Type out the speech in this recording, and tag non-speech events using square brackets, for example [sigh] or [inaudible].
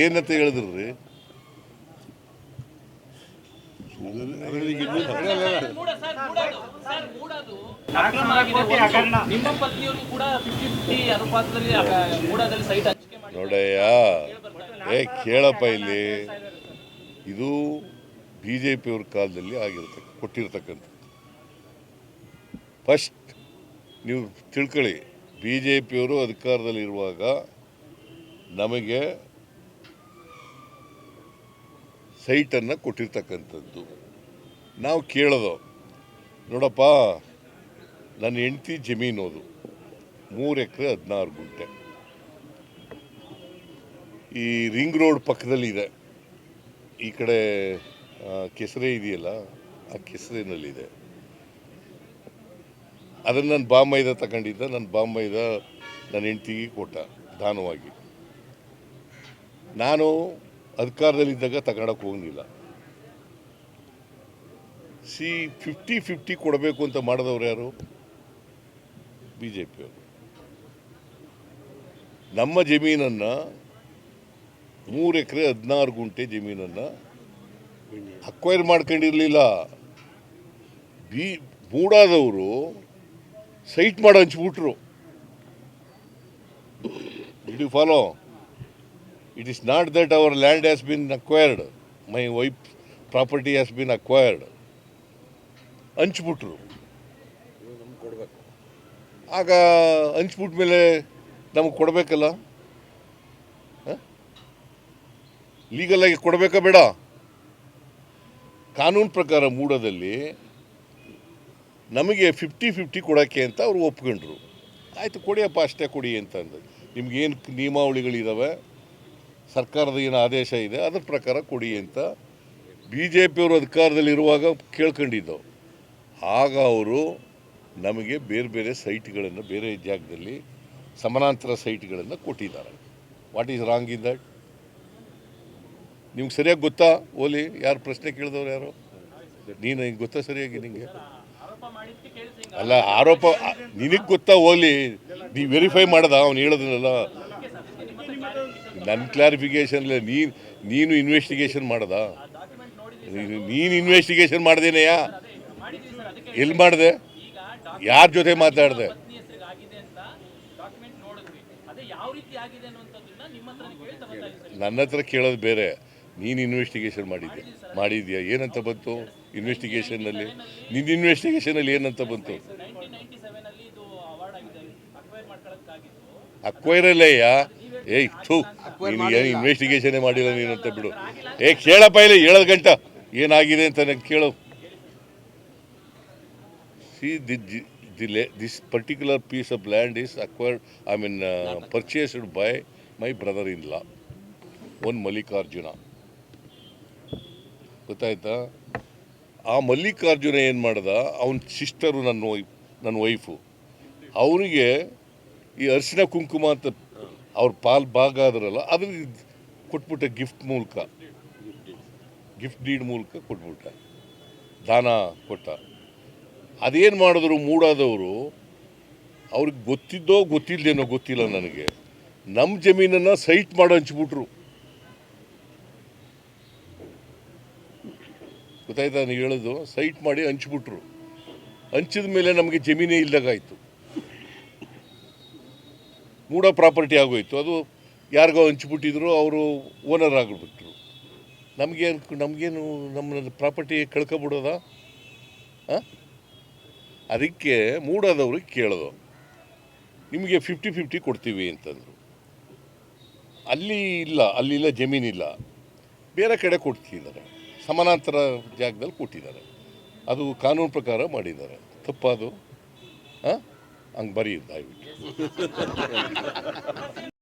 ಏನಂತ ಹೇಳಿದ್ರಿ? ರೀ ನೋಡಯ್ಯ, ಏ, ಕೇಳಪ್ಪ ಇಲ್ಲಿ. ಇದು ಬಿ ಜೆ ಪಿಯವ್ರ ಕಾಲದಲ್ಲಿ ಆಗಿರ್ತಕ್ಕ ಕೊಟ್ಟಿರ್ತಕ್ಕಂಥದ್ದು. ಫಸ್ಟ್, ನೀವು ತಿಳ್ಕೊಳ್ಳಿ ಬಿ ಜೆ ಪಿಯವರು ಅಧಿಕಾರದಲ್ಲಿರುವಾಗ ನಮಗೆ ಸೈಟನ್ನು ಕೊಟ್ಟಿರ್ತಕ್ಕಂಥದ್ದು. ನಾವು ಕೇಳೋದು, ನೋಡಪ್ಪ, ನನ್ನ ಹೆಂಡತಿ ಜಮೀನು ಅದು, ಮೂರು ಎಕರೆ ಹದಿನಾರು ಗುಂಟೆ. ಈ ರಿಂಗ್ ರೋಡ್ ಪಕ್ಕದಲ್ಲಿದೆ. ಈ ಕಡೆ ಕೆಸರೆ ಇದೆಯಲ್ಲ, ಆ ಕೆಸರಿನಲ್ಲಿದೆ. ಅದನ್ನು ನನ್ನ ಬಾಂಬೈದ ತಗೊಂಡಿದ್ದ ನನ್ನ ಬಾಂಬೈದ ನನ್ನ ಹೆಂಡ್ತಿಗೆ ಕೊಟ್ಟ, ದಾನವಾಗಿ. ನಾನು ಅಧಿಕಾರದಲ್ಲಿದ್ದಾಗ ತಗೊಳಕ್ಕೆ ಹೋಗಲಿಲ್ಲ. ಸಿ ಫಿಫ್ಟಿ ಫಿಫ್ಟಿ ಕೊಡಬೇಕು ಅಂತ ಮಾಡಿದವ್ರು ಯಾರು? ಬಿ ಜೆ ಪಿಯವರು ನಮ್ಮ ಜಮೀನನ್ನು ಮೂರು ಎಕರೆ ಹದಿನಾರು ಗುಂಟೆ ಜಮೀನನ್ನು ಅಕ್ವೈರ್ ಮಾಡ್ಕೊಂಡಿರಲಿಲ್ಲ. ಬಿ ಮೂಡಾದವರು ಸೈಟ್ ಮಾಡಿ ಹಂಚ್ಬಿಟ್ರು. Follow it is not that our land has been acquired my wife property has been acquired ಹಂಚ್ಬಿಟ್ರು ಆಗ ಹಂಚ್ಬಿಟ್ಟ ಮೇಲೆ ನಮಗೆ ಕೊಡಬೇಕಲ್ಲ? ಲೀಗಲ್ ಆಗಿ ಕೊಡಬೇಕಾ ಬೇಡ? ಕಾನೂನು ಪ್ರಕಾರ ಮೂಡದಲ್ಲಿ ನಮಗೆ ಫಿಫ್ಟಿ ಫಿಫ್ಟಿ ಕೊಡೋಕ್ಕೆ ಅಂತ ಅವರು ಒಪ್ಕೊಂಡ್ರು. ಆಯಿತು, ಕೊಡಿಯಪ್ಪ, ಅಷ್ಟೇ ಕೊಡಿ ಅಂತ ಅಂದ. ನಿಮ್ಗೇನು ನಿಯಮಾವಳಿಗಳಿದ್ದಾವೆ ಸರ್ಕಾರದ ಏನು ಆದೇಶ ಇದೆ, ಅದ್ರ ಪ್ರಕಾರ ಕೊಡಿ ಅಂತ ಬಿ ಜೆ ಪಿಯವರು ಅಧಿಕಾರದಲ್ಲಿರುವಾಗ ಕೇಳ್ಕೊಂಡಿದ್ದವು. ಆಗ ಅವರು ನಮಗೆ ಬೇರೆ ಬೇರೆ ಸೈಟ್ಗಳನ್ನು, ಬೇರೆ ಜಾಗದಲ್ಲಿ ಸಮಾನಾಂತರ ಸೈಟ್ಗಳನ್ನು ಕೊಟ್ಟಿದ್ದಾರೆ. What is wrong in that ನಿಮ್ಗೆ ಸರಿಯಾಗಿ ಗೊತ್ತಾ? ಓಲಿ, ಯಾರು ಪ್ರಶ್ನೆ ಕೇಳಿದವ್ರು ಯಾರು? ನೀನು ಹಿಂಗೆ ಗೊತ್ತಾ ಸರಿಯಾಗಿ ನಿಮಗೆ ಅಲ್ಲ, ಆರೋಪ, ನಿನಗೆ ಗೊತ್ತಾ ಓಲಿ? ನೀವು ವೆರಿಫೈ ಮಾಡ್ದ? ಅವ್ನು ಹೇಳೋದನ್ನೆಲ್ಲ ನನ್ನ ಕ್ಲಾರಿಫಿಕೇಶನ್ ನೀನು ನೀನು ಇನ್ವೆಸ್ಟಿಗೇಷನ್ ಮಾಡ್ದ? ನೀನು- ಇನ್ವೆಸ್ಟಿಗೇಷನ್ ಮಾಡ್ದೇನೆಯಾ ಎಲ್ಲಿ ಮಾಡಿದೆ? ಯಾರ ಜೊತೆ ಮಾತಾಡಿದೆ? ನನ್ನ ಹತ್ರ ಕೇಳೋದು ಬೇರೆ. ನೀನು ಇನ್ವೆಸ್ಟಿಗೇಷನ್ ಮಾಡಿದ್ದೆ ಮಾಡಿದ್ಯಾ? ಏನಂತ ಬಂತು ಇನ್ವೆಸ್ಟಿಗೇಷನ್ನಲ್ಲಿ ನಿನ್ನ ಇನ್ವೆಸ್ಟಿಗೇಷನಲ್ಲಿ ಏನಂತ ಬಂತು? ನೈನ್ಟೀನ್ ಏಯ್ ಥೂ ನೀನು ಏನು ಇನ್ವೆಸ್ಟಿಗೇಷನೇ ಮಾಡಿಲ್ಲ? ನೀನು ಅಂತ ಬಿಡು. ಏ ಕೇಳಪ್ಪ ಇಲ್ಲಿ ಏಳದು ಗಂಟ. ಏನಾಗಿದೆ ಅಂತ ನಂಗೆ ಕೇಳು. See the the this particular piece of land is acquired I mean purchased by my brother in law one Mallikarjuna ಗೊತ್ತಾಯ್ತಾ? ಆ ಮಲ್ಲಿಕಾರ್ಜುನ ಏನು ಮಾಡ್ದ? ಅವನ ಸಿಸ್ಟರು ನನ್ನ ವೈಫ್ ನನ್ನ ವೈಫು ಅವನಿಗೆ ಈ ಅರಿಶಿನ ಕುಂಕುಮ ಅಂತ ಅವ್ರ ಪಾಲ್ ಭಾಗ ಆದ್ರಲ್ಲ ಅದನ್ನ ಕೊಟ್ಬಿಟ್ಟೆ ಗಿಫ್ಟ್ ಮೂಲಕ. ಗಿಫ್ಟ್ ಡೀಡ್ ಮೂಲಕ ಕೊಟ್ಬಿಟ್ಟ. ದಾನ ಕೊಟ್ಟ. ಅದೇನು ಮಾಡಿದ್ರು ಮೂಡಾದವರು, ಅವ್ರಿಗೆ ಗೊತ್ತಿದ್ದೋ ಗೊತ್ತಿಲ್ಲದೇನೋ ಗೊತ್ತಿಲ್ಲ ನನಗೆ. ನಮ್ಮ ಜಮೀನನ್ನು ಸೈಟ್ ಮಾಡಿ ಹಂಚ್ಬಿಟ್ರು ಗೊತ್ತಾಯ್ತಾ ನೀವು ಹೇಳೋದು? ಸೈಟ್ ಮಾಡಿ ಹಂಚ್ಬಿಟ್ರು ಹಂಚಿದ ಮೇಲೆ ನಮಗೆ ಜಮೀನೇ ಇಲ್ದಾಗಾಯ್ತು. ಮೂಡ ಪ್ರಾಪರ್ಟಿ ಆಗೋಯ್ತು. ಅದು ಯಾರಿಗೋ ಹಂಚಿಬಿಟ್ಟಿದ್ರು, ಅವರು ಓನರ್ ಆಗಿಬಿಟ್ರು. ನಮಗೇನು ನಮಗೇನು ನಮ್ಮ ಪ್ರಾಪರ್ಟಿ ಕಳ್ಕೊಬಿಡೋದ? ಅದಕ್ಕೆ ಮೂಡಾದವ್ರಿಗೆ ಕೇಳೋದು, ನಿಮಗೆ ಫಿಫ್ಟಿ ಫಿಫ್ಟಿ ಕೊಡ್ತೀವಿ ಅಂತಂದರು. ಅಲ್ಲಿ ಇಲ್ಲ, ಅಲ್ಲಿಲ್ಲ, ಜಮೀನಿಲ್ಲ. ಬೇರೆ ಕಡೆ ಕೊಡ್ತಿದ್ದಾರೆ. ಸಮಾನಾಂತರ ಜಾಗದಲ್ಲಿ ಕೊಟ್ಟಿದ್ದಾರೆ. ಅದು ಕಾನೂನು ಪ್ರಕಾರ ಮಾಡಿದ್ದಾರೆ. ತಪ್ಪದು? ಹಾಂ? ಹಂಗೆ ಬರೀ ದಯವಿಟ್ಟು [laughs]